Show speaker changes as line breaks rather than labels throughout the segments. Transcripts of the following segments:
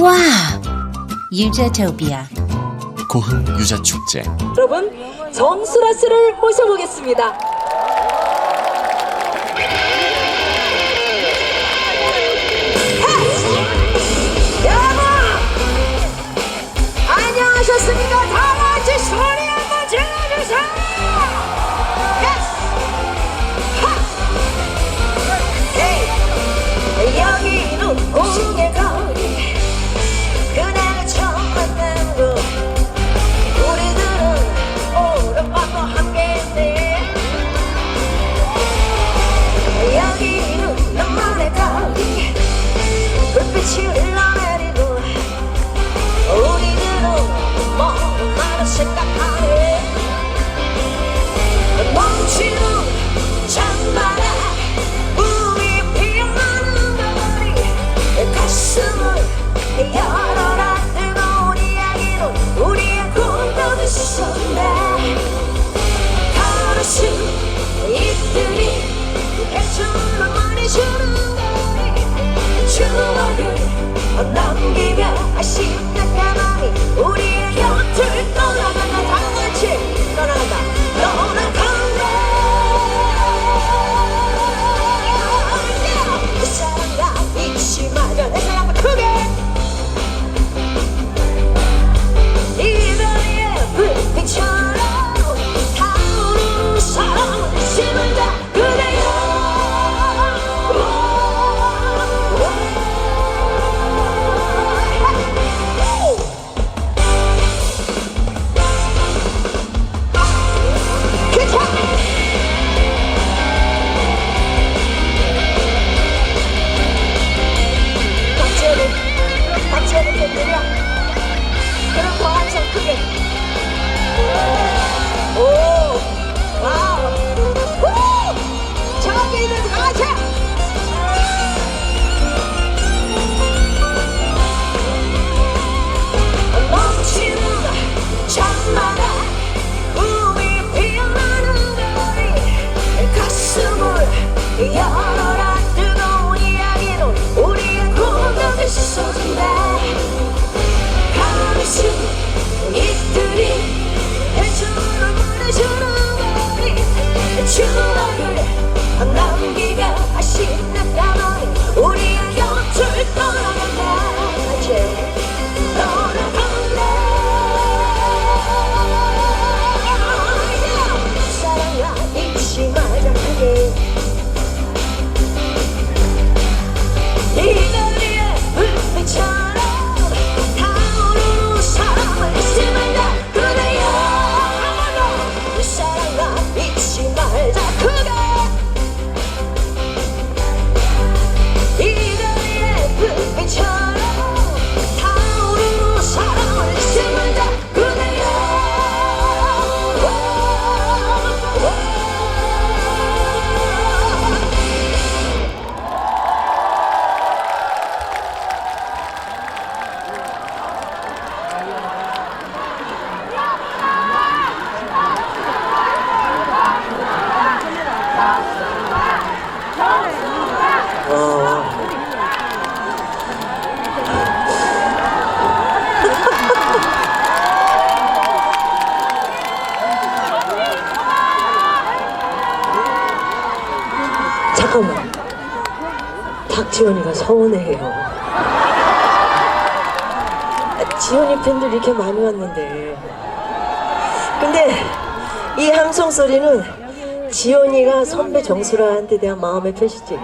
와 유자토비아
고흥 유자축제
여러분 정수라 씨를 모셔보겠습니다. 남기 서운해해요. 지원이 팬들 이렇게 많이 왔는데. 근데 이 함성 소리는 지원이가 선배 정수라한테 대한 마음의 표시지.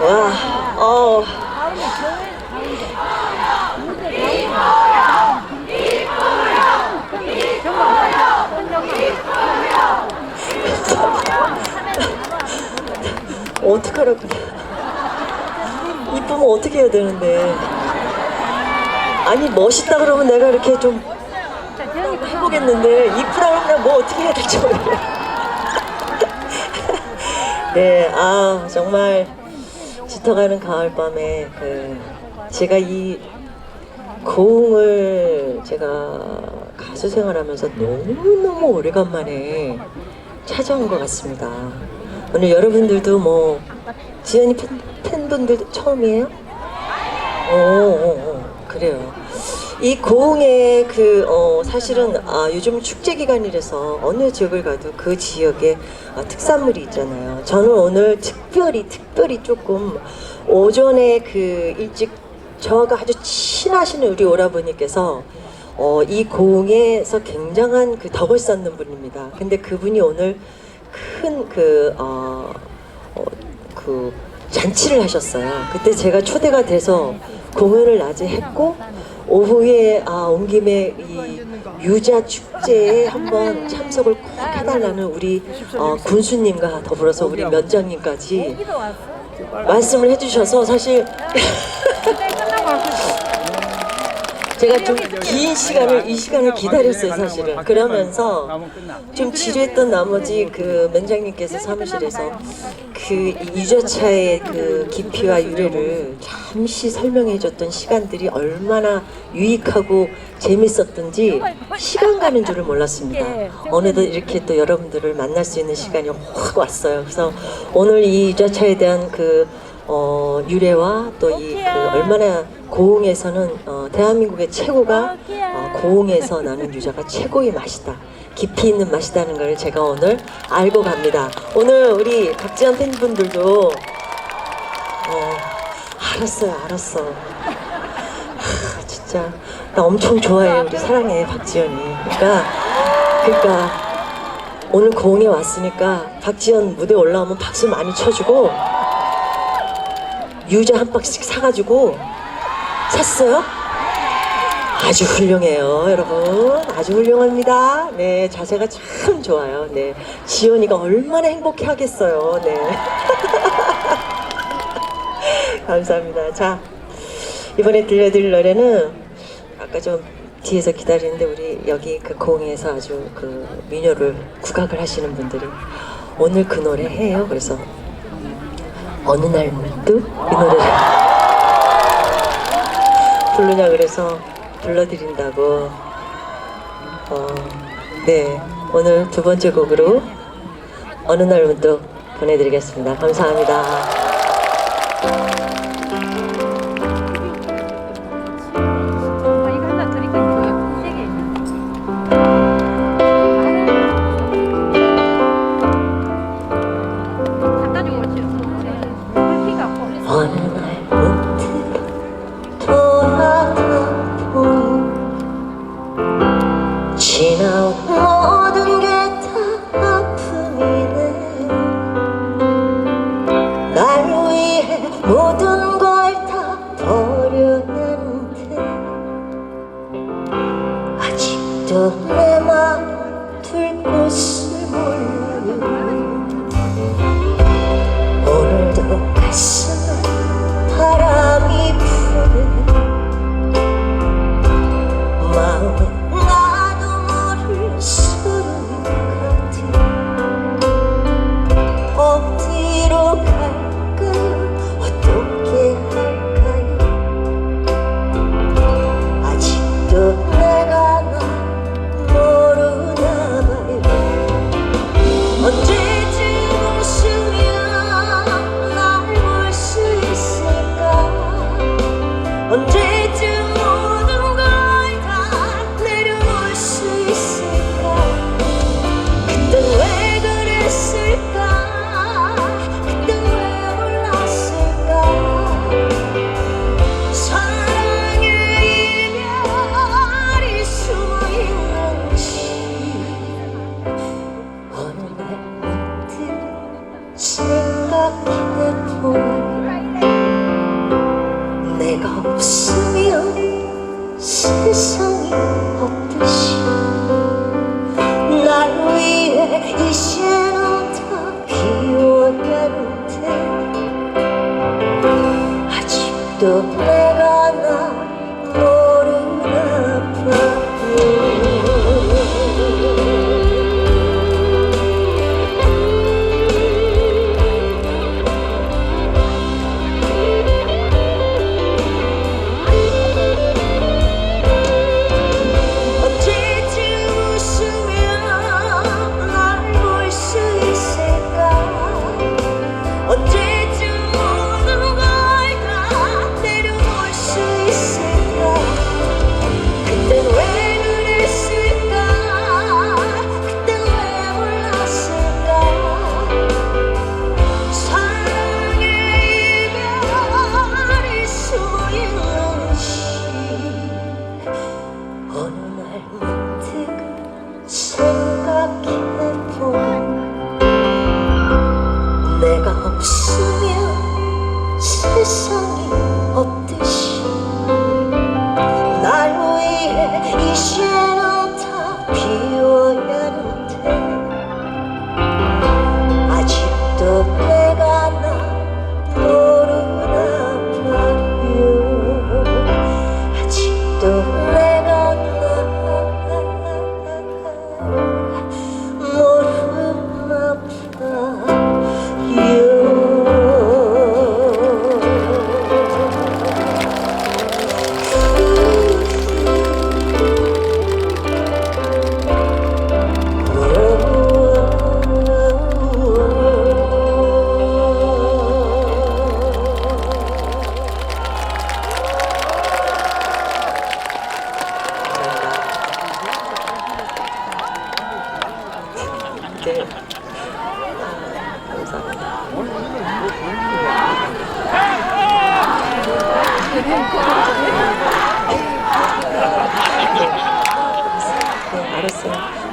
와, 어. 어떡하라고. 이쁘면 어떻게 해야 되는데. 아니, 멋있다 그러면 내가 이렇게 좀 해보겠는데, 이쁘다 그러면 뭐 어떻게 해야 될지 모르겠어. 네, 아, 정말 짙어가는 가을밤에 그, 제가 이 고흥을 제가 가수 생활하면서 너무너무 오래간만에 찾아온 것 같습니다. 오늘 여러분들도 뭐 지연이 팬, 팬분들 처음이에요? 오, 오, 오, 그래요. 이 고흥의 그 어, 사실은 아, 요즘 축제 기간이라서 어느 지역을 가도 그 지역에 아, 특산물이 있잖아요. 저는 오늘 특별히 특별히 조금 오전에 그 일찍 저하고 아주 친하신 우리 오라버니께서 어, 이 고흥에서 굉장한 그 덕을 쌓는 분입니다. 근데 그분이 오늘 큰그 어, 어, 그 잔치를 하셨어요. 그때 제가 초대가 돼서 공연을 낮에 했고 오후에 아, 온 김에 이 유자 축제에 한번 참석을 꼭 해달라는 우리 어, 군수님과 더불어서 우리 면장님까지 말씀을 해주셔서 사실 제가 좀 긴 시간을 이 시간을 기다렸어요 사실은 그러면서 좀 지루했던 나머지 그 면장님께서 사무실에서 그 유자차의 그 깊이와 유래를 잠시 설명해 줬던 시간들이 얼마나 유익하고 재밌었던지 시간 가는 줄을 몰랐습니다. 어느덧 이렇게 또 여러분들을 만날 수 있는 시간이 확 왔어요. 그래서 오늘 이 유자차에 대한 그 어, 유래와 또 이 그 얼마나 고흥에서는 어, 대한민국의 최고가 어, 고흥에서 나는 유자가 최고의 맛이다. 깊이 있는 맛이다는 걸 제가 오늘 알고 갑니다. 오늘 우리 박지현 팬분들도 어, 알았어요, 알았어. 하, 진짜 나 엄청 좋아해, 우리 사랑해 박지현이. 그러니까, 그러니까 오늘 고흥에 왔으니까 박지현 무대 올라오면 박수 많이 쳐주고 유자 한 박스씩 사가지고 샀어요? 아주 훌륭해요, 여러분. 아주 훌륭합니다. 네, 자세가 참 좋아요. 네, 지연이가 얼마나 행복해 하겠어요. 네. 감사합니다. 자, 이번에 들려드릴 노래는 아까 좀 뒤에서 기다리는데 우리 여기 그 공에서 아주 그 민요를 국악을 하시는 분들이 오늘 그 노래 해요. 그래서 어느 날 문득 이 노래를 부르냐 그래서 불러드린다고. 어, 네. 오늘 두 번째 곡으로 어느 날 문득 보내드리겠습니다. 감사합니다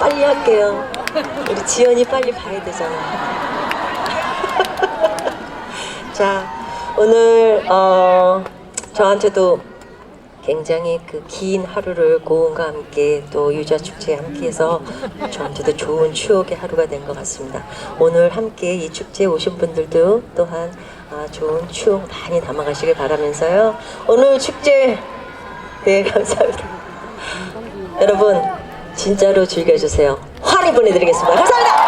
빨리 할게요. 우리 지연이 빨리 봐야 되잖아. 자, 오늘 어, 저한테도 굉장히 그 긴 하루를 고은과 함께 또 유자 축제에 함께해서 저한테도 좋은 추억의 하루가 된 것 같습니다. 오늘 함께 이 축제에 오신 분들도 또한 아, 좋은 추억 많이 담아가시길 바라면서요. 오늘 축제 네 감사합니다. 여러분 진짜로 즐겨주세요. 환히 보내드리겠습니다. 감사합니다.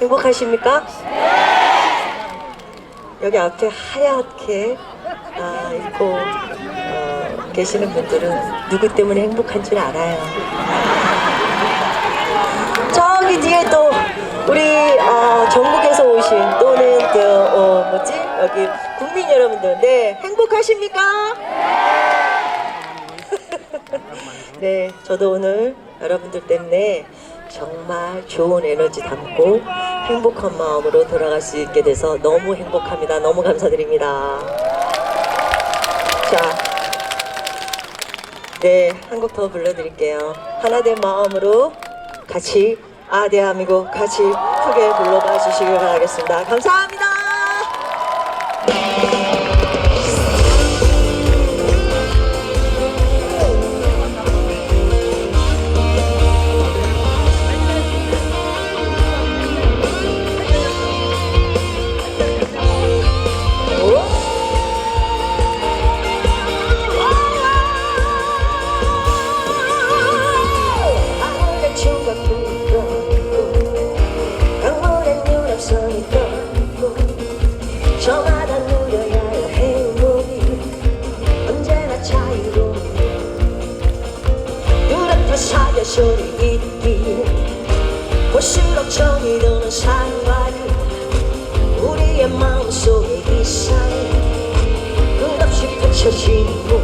행복하십니까? 여기 앞에 하얗게 아, 있고 어, 계시는 분들은 누구 때문에 행복한 줄 알아요. 저기 뒤에 또 우리 어, 전국에서 오신 또는 또 어, 뭐지 여기 국민 여러분들 네 행복하십니까? 네 저도 오늘 여러분들 때문에 정말 좋은 에너지 담고 행복한 마음으로 돌아갈 수 있게 돼서 너무 행복합니다. 너무 감사드립니다. 자, 네, 한 곡 더 불러드릴게요. 하나 된 마음으로 같이 아 대한민국 같이 크게 불러봐 주시길 바라겠습니다. 감사합니다. 소리 있기에 볼수록 정이 드는 상황이 우리의 마음속에 이상이 끝없이 펼쳐지는 곳.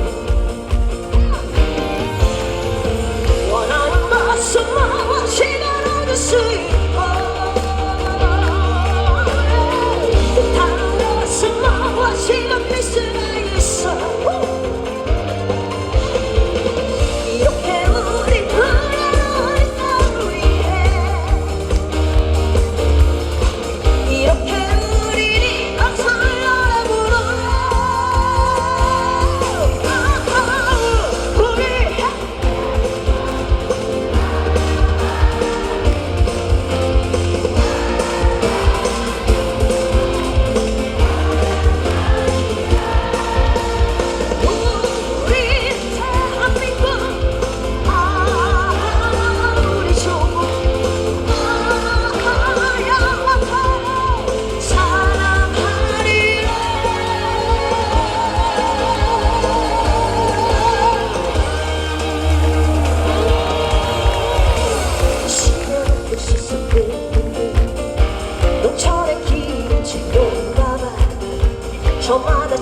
원하는 것은 무엇이든 얻을 수 뜻하는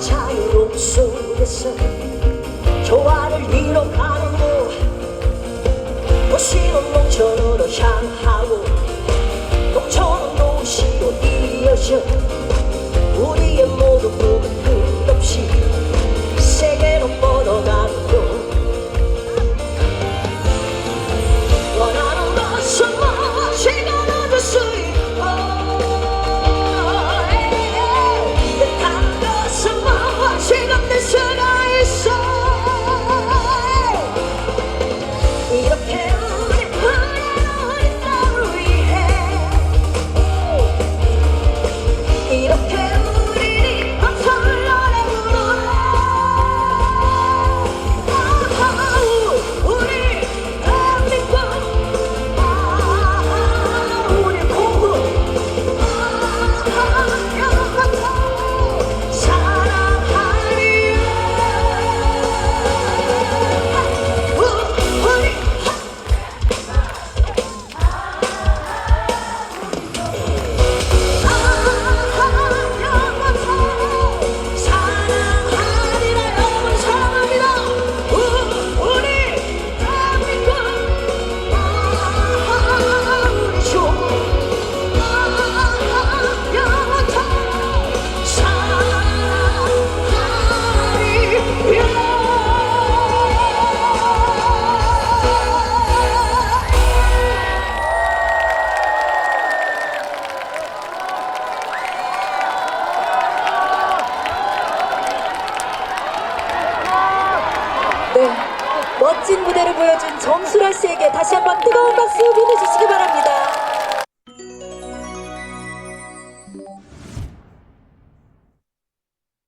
자유로운 속에서 조화를 곳 도시는 농촌으로 향하고 농촌은 도시로 이어져 우리의 모